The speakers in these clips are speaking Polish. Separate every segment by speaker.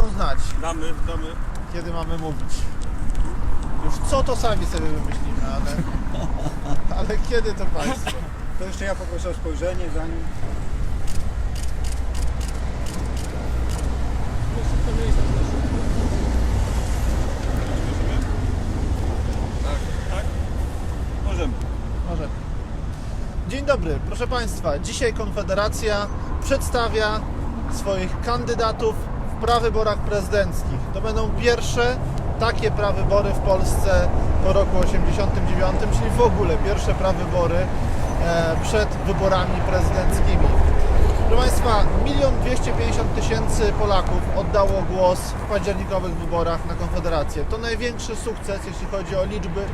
Speaker 1: dadzą znać,
Speaker 2: Damy, damy.
Speaker 1: kiedy mamy mówić. Już co to sami sobie wymyślimy, ale, ale kiedy to Państwo?
Speaker 3: To jeszcze ja poproszę o spojrzenie, zanim...
Speaker 2: Tak, tak? Możemy.
Speaker 1: Może. Dzień dobry, proszę Państwa. Dzisiaj Konfederacja przedstawia swoich kandydatów prawyborach prezydenckich. To będą pierwsze takie prawybory w Polsce po roku 89, czyli w ogóle pierwsze prawybory e, przed wyborami prezydenckimi. Proszę Państwa, 1 250 tysięcy Polaków oddało głos w październikowych wyborach na Konfederację. To największy sukces, jeśli chodzi o liczby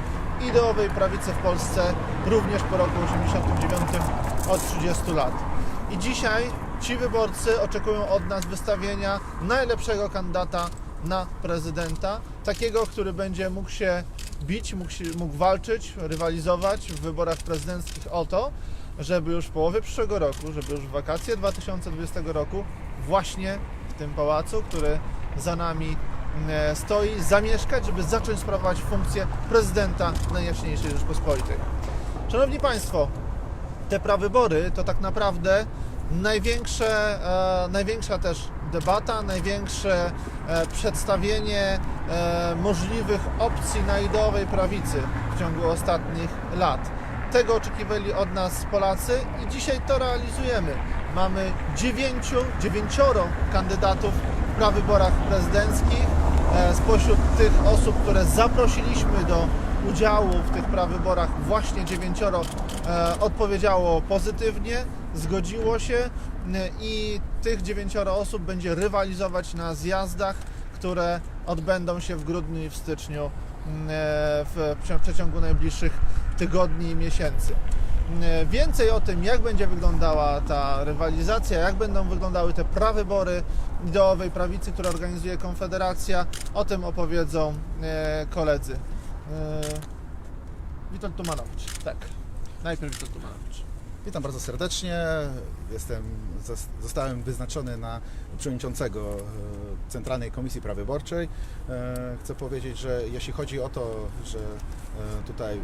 Speaker 1: ideowej prawicy w Polsce, również po roku 89 od 30 lat. I dzisiaj ci wyborcy oczekują od nas wystawienia najlepszego kandydata na prezydenta, takiego, który będzie mógł się bić, mógł, się, mógł walczyć, rywalizować w wyborach prezydenckich o to, żeby już w połowie przyszłego roku, żeby już w wakacje 2020 roku właśnie w tym pałacu, który za nami e, stoi, zamieszkać, żeby zacząć sprawować funkcję prezydenta Najjaśniejszej Rzeczpospolitej. Szanowni Państwo, te prawybory to tak naprawdę największe, e, największa też debata, największe e, przedstawienie e, możliwych opcji na ideowej prawicy w ciągu ostatnich lat. Tego oczekiwali od nas Polacy i dzisiaj to realizujemy. Mamy dziewięciu, dziewięcioro kandydatów w prawyborach prezydenckich. E, Spośród tych osób, które zaprosiliśmy do udziału w tych prawyborach właśnie dziewięcioro e, odpowiedziało pozytywnie, zgodziło się e, i tych dziewięcioro osób będzie rywalizować na zjazdach, które odbędą się w grudniu i w styczniu e, w prze- przeciągu najbliższych tygodni i miesięcy. E, Więcej o tym, jak będzie wyglądała ta rywalizacja, jak będą wyglądały te prawybory ideowej prawicy, które organizuje Konfederacja, o tym opowiedzą koledzy. Witold Tumanowicz, tak. Najpierw Witold Tumanowicz.
Speaker 4: Witam bardzo serdecznie. Jestem, zos- zostałem wyznaczony na przewodniczącego e, Centralnej Komisji Prawyborczej. E, Chcę powiedzieć, że jeśli chodzi o to, że e, tutaj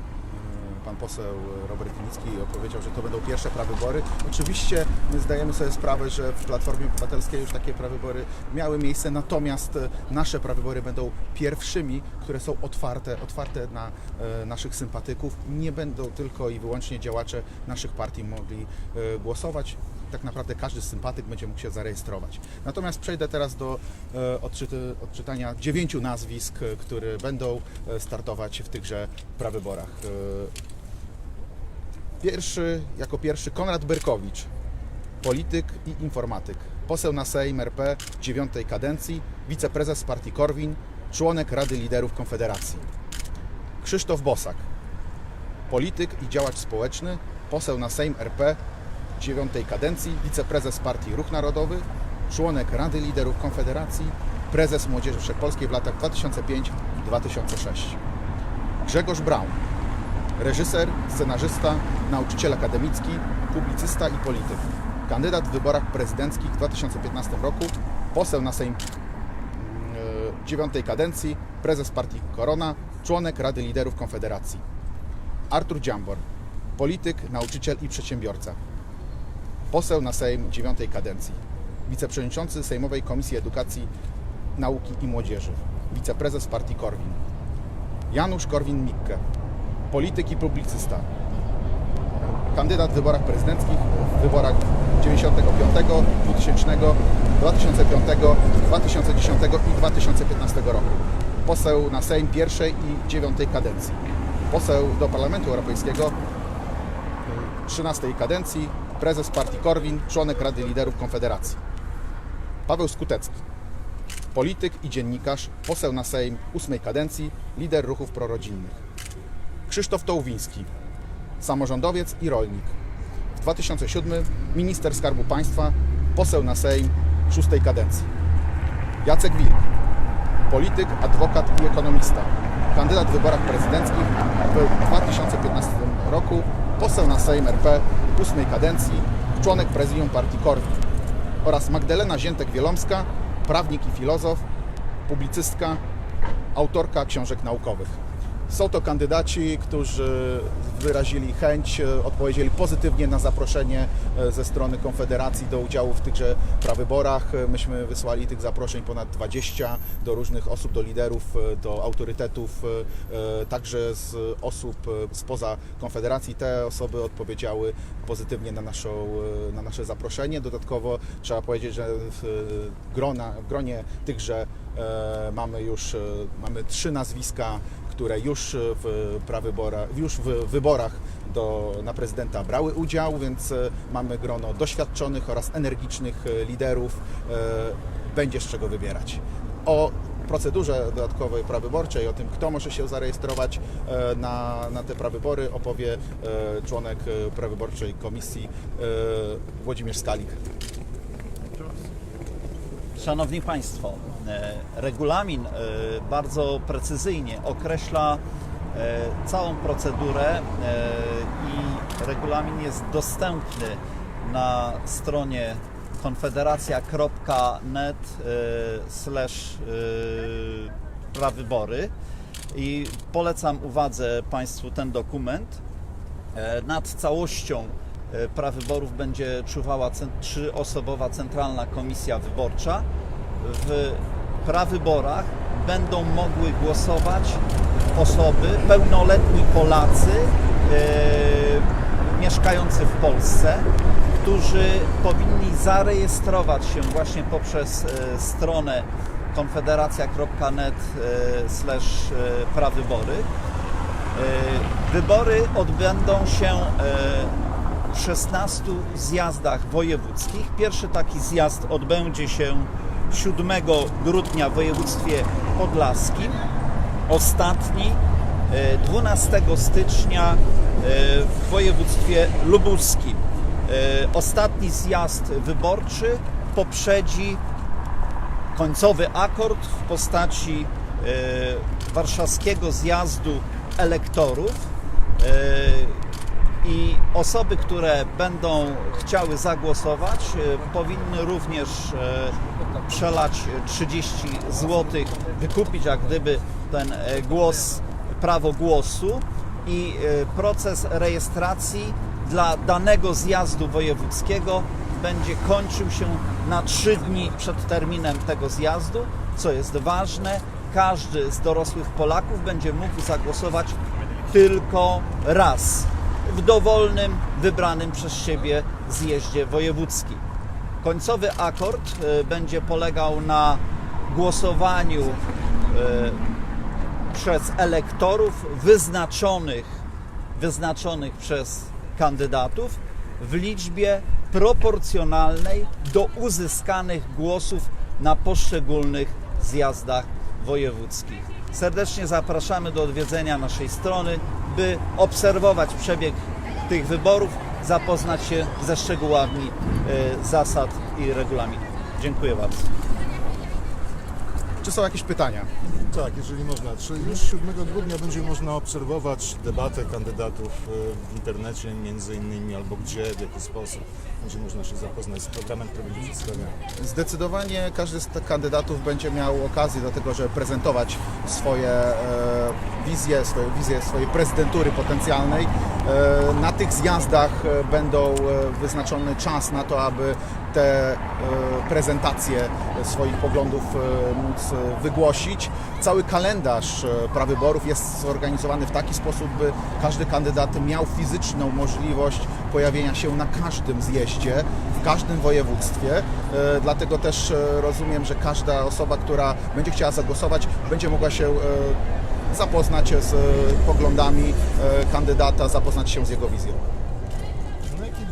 Speaker 4: pan poseł Robert Klinicki opowiedział, że to będą pierwsze prawybory. Oczywiście my zdajemy sobie sprawę, że w Platformie Obywatelskiej już takie prawybory miały miejsce, natomiast e, nasze prawybory będą pierwszymi, które są otwarte, otwarte na e, naszych sympatyków. Nie będą tylko i wyłącznie działacze naszych partii mogli e, głosować. Tak naprawdę każdy sympatyk będzie mógł się zarejestrować. Natomiast przejdę teraz do odczyty, odczytania dziewięciu nazwisk, które będą startować w tychże prawyborach. Pierwszy, jako pierwszy Konrad Berkowicz, polityk i informatyk, poseł na Sejm RP dziewiątej kadencji, wiceprezes partii Korwin, członek Rady Liderów Konfederacji. Krzysztof Bosak, polityk i działacz społeczny, poseł na Sejm RP dziewiątej kadencji, wiceprezes partii Ruch Narodowy, członek Rady Liderów Konfederacji, prezes Młodzieży Wszechpolskiej w latach 2005-2006. Grzegorz Braun, reżyser, scenarzysta, nauczyciel akademicki, publicysta i polityk. Kandydat w wyborach prezydenckich w 2015 roku, poseł na Sejm e, dziewiątej kadencji, prezes partii Korona, członek Rady Liderów Konfederacji. Artur Dziambor, polityk, nauczyciel i przedsiębiorca. Poseł na Sejm dziewiątej kadencji. Wiceprzewodniczący Sejmowej Komisji Edukacji, Nauki i Młodzieży. Wiceprezes partii Korwin. Janusz Korwin-Mikke, polityk i publicysta. Kandydat w wyborach prezydenckich, w wyborach 95, 2000, 2005, 2010 i 2015 roku. Poseł na Sejm pierwszej i dziewiątej kadencji. Poseł do Parlamentu Europejskiego 13 kadencji, prezes partii Korwin, członek Rady Liderów Konfederacji. Paweł Skutecki, polityk i dziennikarz, poseł na Sejm 8 kadencji, lider ruchów prorodzinnych. Krzysztof Tołwiński, samorządowiec i rolnik. W 2007 minister Skarbu Państwa, poseł na Sejm szóstej kadencji. Jacek Wilk, polityk, adwokat i ekonomista. Kandydat w wyborach prezydenckich w 2015 roku, poseł na Sejm RP ósmej kadencji, członek prezydium partii Korwin. Oraz Magdalena Ziętek-Wielomska, prawnik i filozof, publicystka, autorka książek naukowych. Są to kandydaci, którzy wyrazili chęć, e, odpowiedzieli pozytywnie na zaproszenie e, ze strony Konfederacji do udziału w tychże prawyborach. E, Myśmy wysłali tych zaproszeń ponad 20 do różnych osób, do liderów, do autorytetów, także z osób spoza Konfederacji. Te osoby odpowiedziały pozytywnie na, naszą, na nasze zaproszenie. Dodatkowo trzeba powiedzieć, że w grona, w gronie tychże mamy już mamy trzy nazwiska, które już w prawyborach, już w wyborach do, na prezydenta brały udział, więc e, mamy grono doświadczonych oraz energicznych e, liderów. E, Będzie z czego wybierać. O procedurze dodatkowej prawyborczej, o tym, kto może się zarejestrować e, na, na te prawybory, opowie e, członek e, prawyborczej komisji e, Włodzimierz Skalik.
Speaker 5: Szanowni Państwo, e, regulamin e, bardzo precyzyjnie określa e, całą procedurę i regulamin jest dostępny na stronie konfederacja.net slash prawybory i polecam uwadze Państwu ten dokument. Nad całością prawyborów będzie czuwała trzyosobowa Centralna Komisja Wyborcza. W prawyborach będą mogły głosować osoby, pełnoletni Polacy e, mieszkający w Polsce, którzy powinni zarejestrować się właśnie poprzez e, stronę konfederacja.net e, slash e, prawybory. E, Wybory odbędą się e, 16 zjazdach wojewódzkich. Pierwszy taki zjazd odbędzie się 7 grudnia w województwie podlaskim. Ostatni e, 12 stycznia e, w województwie lubuskim. E, Ostatni zjazd wyborczy poprzedzi końcowy akord w postaci e, warszawskiego zjazdu elektorów e, i osoby, które będą chciały zagłosować, e, powinny również e, przelać 30 zł, wykupić jak gdyby ten e, głos, prawo głosu i proces rejestracji dla danego zjazdu wojewódzkiego będzie kończył się na trzy dni przed terminem tego zjazdu, co jest ważne. Każdy z dorosłych Polaków będzie mógł zagłosować tylko raz w dowolnym, wybranym przez siebie zjeździe wojewódzkim. Końcowy akord e, będzie polegał na głosowaniu e, przez elektorów wyznaczonych, wyznaczonych przez kandydatów w liczbie proporcjonalnej do uzyskanych głosów na poszczególnych zjazdach wojewódzkich. Serdecznie zapraszamy do odwiedzenia naszej strony, by obserwować przebieg tych wyborów, zapoznać się ze szczegółami e, zasad i regulaminu. Dziękuję bardzo.
Speaker 4: Czy są jakieś pytania?
Speaker 6: Tak, jeżeli można. Czy już 7 grudnia będzie można obserwować debatę kandydatów e, w internecie między innymi, albo gdzie, w jaki sposób? Będzie można się zapoznać z programem, który będzie przedstawiany.
Speaker 4: Zdecydowanie każdy z tych kandydatów będzie miał okazję do tego, żeby prezentować swoje e, wizje, swoje wizje swojej prezydentury potencjalnej. E, na tych zjazdach e, będą wyznaczony czas na to, aby te e, prezentacje swoich poglądów e, móc e, wygłosić. Cały kalendarz prawyborów jest zorganizowany w taki sposób, by każdy kandydat miał fizyczną możliwość pojawienia się na każdym zjeździe, w każdym województwie. Dlatego też rozumiem, że każda osoba, która będzie chciała zagłosować, będzie mogła się zapoznać z poglądami kandydata, zapoznać się z jego wizją.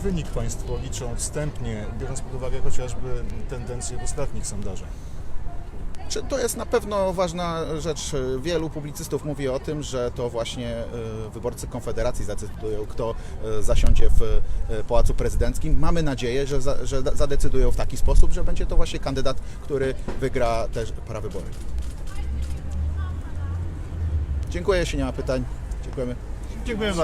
Speaker 6: Wynik Państwo liczą wstępnie, biorąc pod uwagę chociażby tendencje w ostatnich sondażach?
Speaker 4: Czy to jest na pewno ważna rzecz? Wielu publicystów mówi o tym, że to właśnie e, wyborcy Konfederacji zadecydują, kto e, zasiądzie w e, Pałacu Prezydenckim. Mamy nadzieję, że, za, że zadecydują w taki sposób, że będzie to właśnie kandydat, który wygra też prawybory. Dziękuję, jeśli nie ma pytań. Dziękujemy.
Speaker 1: Dziękuję